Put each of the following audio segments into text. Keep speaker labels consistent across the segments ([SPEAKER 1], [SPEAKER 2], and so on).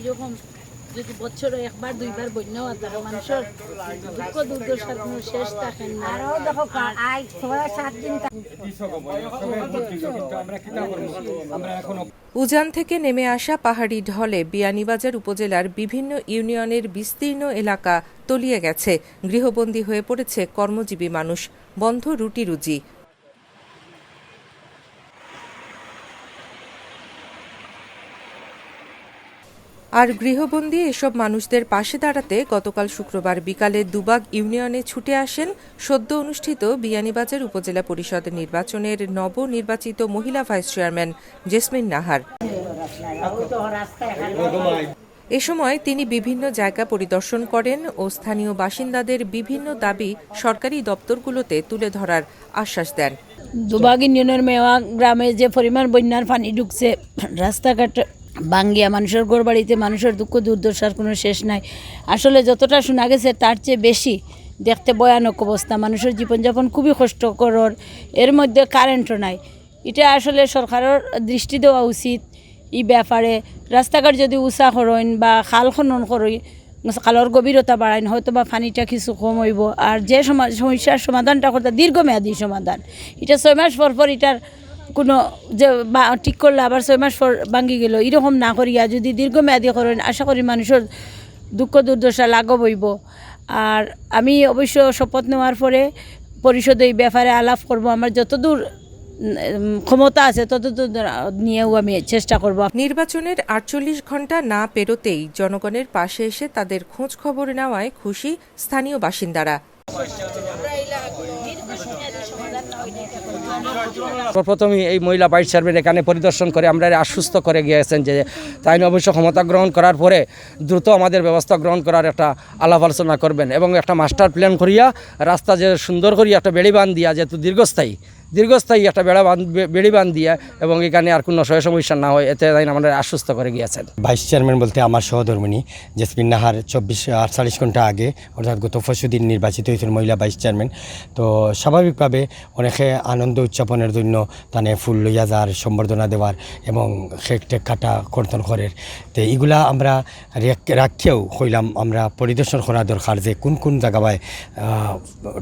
[SPEAKER 1] এরকম যদি বছরে একবার দুইবার থাকে মানুষের দুঃখ দুর্দশার কোনো শেষ
[SPEAKER 2] দেখো সাত দিন
[SPEAKER 3] উজান থেকে নেমে আসা পাহাড়ি ঢলে বিয়ানীবাজার উপজেলার বিভিন্ন ইউনিয়নের বিস্তীর্ণ এলাকা তলিয়ে গেছে। গৃহবন্দী হয়ে পড়েছে কর্মজীবী মানুষ। বন্ধ রুটি রুজি। আর গৃহবন্দী এসব মানুষদের পাশে দাঁড়াতে গতকাল শুক্রবার বিকালে দুবাগ ইউনিয়নে ছুটে আসেন সদ্য অনুষ্ঠিত বিয়ানীবাজার উপজেলা পরিষদ নির্বাচনের নবনির্বাচিত মহিলা ভাইস চেয়ারম্যান জেসমিন নাহার। এ সময় তিনি বিভিন্ন জায়গা পরিদর্শন করেন ও স্থানীয় বাসিন্দাদের বিভিন্ন দাবি সরকারি দপ্তরগুলোতে তুলে ধরার আশ্বাস দেন।
[SPEAKER 1] দুবাগ ইউনিয়নের মেওয়া গ্রামে যে পরিমাণ বন্যার পানি ঢুকছে, রাস্তাঘাট বাঙ্গিয়া মানুষের ঘর বাড়িতে মানুষের দুঃখ দুর্দশার কোনো শেষ নাই। আসলে যতটা শোনা গেছে তার চেয়ে বেশি দেখতে ভয়ানক অবস্থা। মানুষের জীবনযাপন খুবই কষ্টকর। এর মধ্যে কারেন্টও নাই। এটা আসলে সরকারের দৃষ্টি দেওয়া উচিত ই ব্যাপারে। রাস্তাঘাট যদি উঁচা করেন বা খাল খনন করেন, খালর গভীরতা বাড়াইন হয়তো বা পানিটা কিছু কম হইব। আর যে সমা- সমস্যার সমাধানটা করতে দীর্ঘমেয়াদী সমাধান। এটা ছয় মাস পর পর এটার কোনো যে ঠিক করলে আবার ছয় মাস পর ভাঙ্গি গেল। এরকম না করিয়া যদি দীর্ঘমেয়াদী করেন, আশা করি মানুষের দুঃখ দুর্দশা লাঘব হইব আর আমি অবশ্য শপথ নেওয়ার পরে পরিষদে এই ব্যাপারে আলাপ করব। আমার যতদূর ক্ষমতা আছে ততদূর নিয়েও আমি চেষ্টা করব।
[SPEAKER 3] নির্বাচনের আটচল্লিশ ঘণ্টা না পেরোতেই জনগণের পাশে এসে তাদের খোঁজ খবর নেওয়ায় খুশি স্থানীয় বাসিন্দারা।
[SPEAKER 4] প্রথমেই এই মহিলা ভাইস চেয়ারম্যান এখানে পরিদর্শন করে আমরা আশ্বস্ত করে গিয়েছেন যে তাই অবশ্য ক্ষমতা গ্রহণ করার পরে দ্রুত আমাদের ব্যবস্থা গ্রহণ করার একটা আলাপ আলোচনা করবেন এবং একটা মাস্টার প্ল্যান করিয়া রাস্তা যে সুন্দর করিয়া একটা বেড়ি বান দিয়া যেহেতু দীর্ঘস্থায়ী দীর্ঘস্থায়ী একটা বেড়া বান বেড়ি বান দিয়া এবং এখানে আর কোনো সয় সমস্যা না হয়, এতে তাই আমাদের আশ্বস্ত করে গিয়েছেন।
[SPEAKER 5] ভাইস চেয়ারম্যান বলতে আমার সহধর্মিনী, জেসমিন নাহার চব্বিশ, আটচল্লিশ ঘণ্টা আগে, অর্থাৎ গত পরশুদিন নির্বাচিত হয়েছেন মহিলা ভাইস চেয়ারম্যান। তো স্বাভাবিকভাবে অনেকে আনন্দ উদযাপনের জন্য তানে ফুল লইয়া যার সম্বর্ধনা দেওয়ার এবং শেক টেক কাটা, কর্তন করের। তো এইগুলা আমরা রেখ- রাখিয়াও কইলাম আমরা পরিদর্শন করা দরকার যে কোন কোন জায়গায়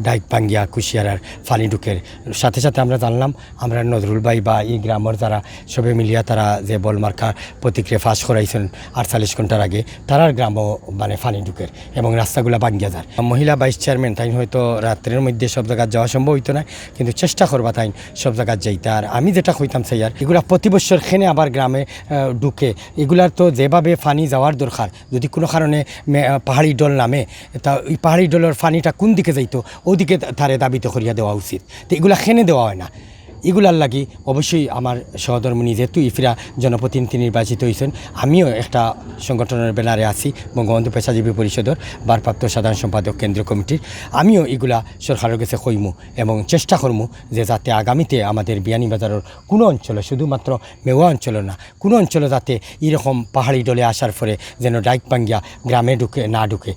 [SPEAKER 5] ডাইক পাঙ্গিয়া কুশিয়ারার ফানি ঢুকের। সাথে সাথে আমরা জানলাম। আমরা নজরুল ভাই বা এই গ্রামের যারা সবে মিলিয়া তারা যে বলমার্কা প্রতিক্রিয়া ফাঁস করাইছেন আটচল্লিশ ঘণ্টার আগে তারার গ্রামও মানে ফানি ঢুকের এবং রাস্তাগুলা বাঙ্গিয়া যার মহিলা ভাইস চেয়ারম্যান তাই হয়তো রাত্রের মধ্যে সব জায়গায় যাওয়া সম্ভব হইতো না, কিন্তু চেষ্টা করবা তাই সব জায়গায় যাইতে। আর আমি যেটা কইতাম চাই, আর এগুলা প্রতি বছর খেনে আবার গ্রামে ঢুকে, এগুলার তো যেভাবে ফানি যাওয়ার দরকার, যদি কোনো কারণে পাহাড়ি ডল নামে, তা ওই পাহাড়ি ডলের ফানিটা কোন দিকে যাইতো, ওদিকে তারে দাবিত করিয়া দেওয়া উচিত। তো এগুলা খেনে দেওয়া হয় না। এগুলার লাগি অবশ্যই আমার সহধর্মিনী যেহেতু ইফিরা জনপ্রতিনিধি নির্বাচিত হয়েছেন আমিও একটা সংগঠনের ব্যানারে আছি, বঙ্গবন্ধু পেশাজীবী পরিষদের ভারপ্রাপ্ত সাধারণ সম্পাদক কেন্দ্রীয় কমিটির। আমিও এগুলা সরকারের কাছে কইমু এবং চেষ্টা করমু যে যাতে আগামীতে আমাদের বিয়ানীবাজারের কোনো অঞ্চলে, শুধুমাত্র মেওয়া অঞ্চলে না, কোনো অঞ্চলে যাতে এরকম পাহাড়ি ডলে আসার ফলে যেন ডাইক পাঙ্গিয়া গ্রামে ঢুকে, না ঢুকে।